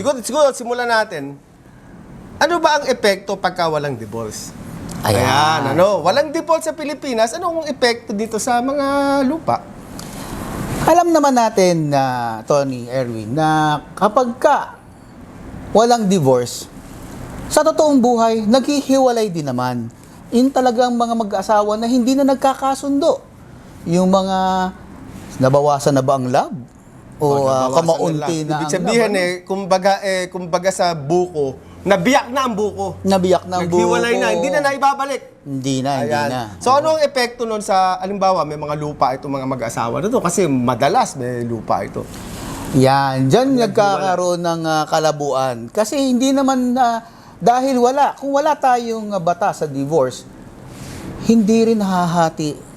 Siguro, siguro simulan natin. Ano ba ang epekto pagka walang divorce? Ayan, ano? Walang divorce sa Pilipinas. Anong epekto dito sa mga lupa? Alam naman natin na Tony Erwin na kapag ka walang divorce, sa totoong buhay, naghihiwalay din naman. Yung talagang mga mag-asawa na hindi na nagkakasundo. Yung mga nabawasan na ba ang love? O nabawasan kamaunti na Ibig sabihin eh, kumbaga, eh, kumbaga sa buko, nabiyak na ang buko. Nabiyak na ang Naghiwalay buko. na, hindi na naibabalik. Hindi na, hindi Ayan. na. So ano ang epekto nun sa, alimbawa, may mga lupa itong mga mag-asawa na to kasi madalas may lupa ito. Yan, dyan nagkakaroon ng ah, kalabuan. Kasi hindi naman, ah, dahil wala, kung wala tayong ah, batas sa divorce, hindi rin hahati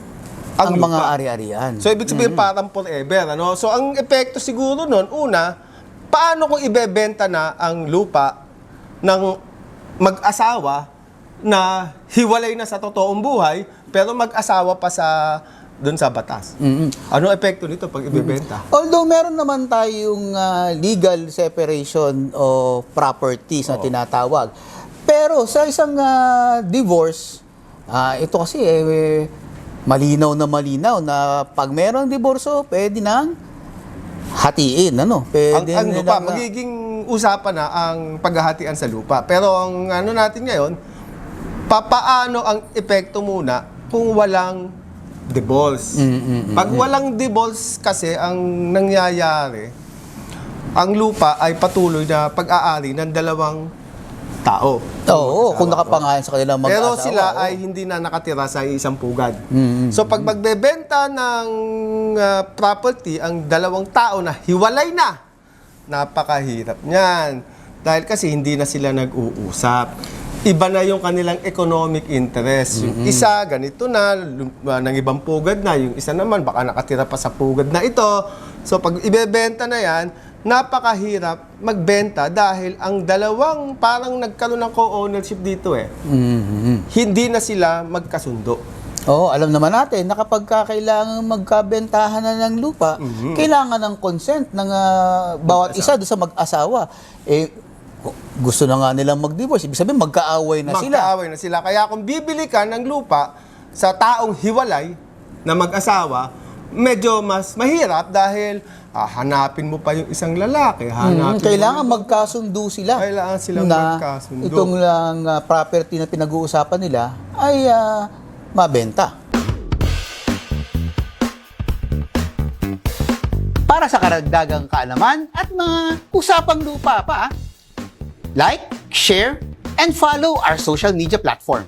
ang, Ang mga ari-arian. So ibig sabihin parang forever, ano? So ang epekto siguro nun, una, paano kung ibebenta na ang lupa ng mag-asawa na hiwalay na sa totoong buhay, pero mag-asawa pa sa doon sa batas. Mm-mm. Ano epekto nito pag ibebenta? Although meron naman tayong ah, legal separation of properties na tinatawag. Pero sa isang ah, divorce, ah, ito kasi eh, malinaw na malinaw na pag merong diborso, pwede nang hatiin, ano? ang, Pwede ang lupa, nilang, ah, magiging usapan na ang paghahatian sa lupa. Pero ang ano natin ngayon, papaano ang epekto muna kung walang divorce. Mm, Pag walang divorce kasi ang nangyayari, ang lupa ay patuloy na pag-aari ng dalawang tao. Oo, kung nakapangalan sa kanilang mag-asawa. Pero sila oo. ay hindi na nakatira sa isang pugad. Mm, So pag magbebenta ng ah, property ang dalawang tao na hiwalay na, napakahirap niyan. Dahil kasi hindi na sila nag-uusap. Iba na yung kanilang economic interest. Yung isa, ganito na, lum- ah, ng ibang pugad na. Yung isa naman, baka nakatira pa sa pugad na ito. So pag ibebenta na yan, napakahirap magbenta dahil ang dalawang parang nagkaroon ng co-ownership dito eh. Mhm. Hindi na sila magkasundo. Oo, alam naman natin na kapag ka kailangan magkabentahan na ng lupa, Mhm. kailangan ng consent ng ah, bawat isa doon sa mag-asawa. Eh, gu- gusto na nga nilang mag-divorce. Ibig sabihin, magkaaway na sila. Magkaaway na sila. Kaya kung bibili ka ng lupa sa taong hiwalay na mag-asawa, medyo mas mahirap dahil ah, hanapin mo pa yung isang lalaki. Mhm, Hanapin Kailangan mo magkasundo sila. Kailangan silang na magkasundo. Itong lang ah, property na pinag-uusapan nila ay ah, mabenta. Para sa karagdagang kaalaman at mga usapang lupa pa, like, share, and follow our social media platform.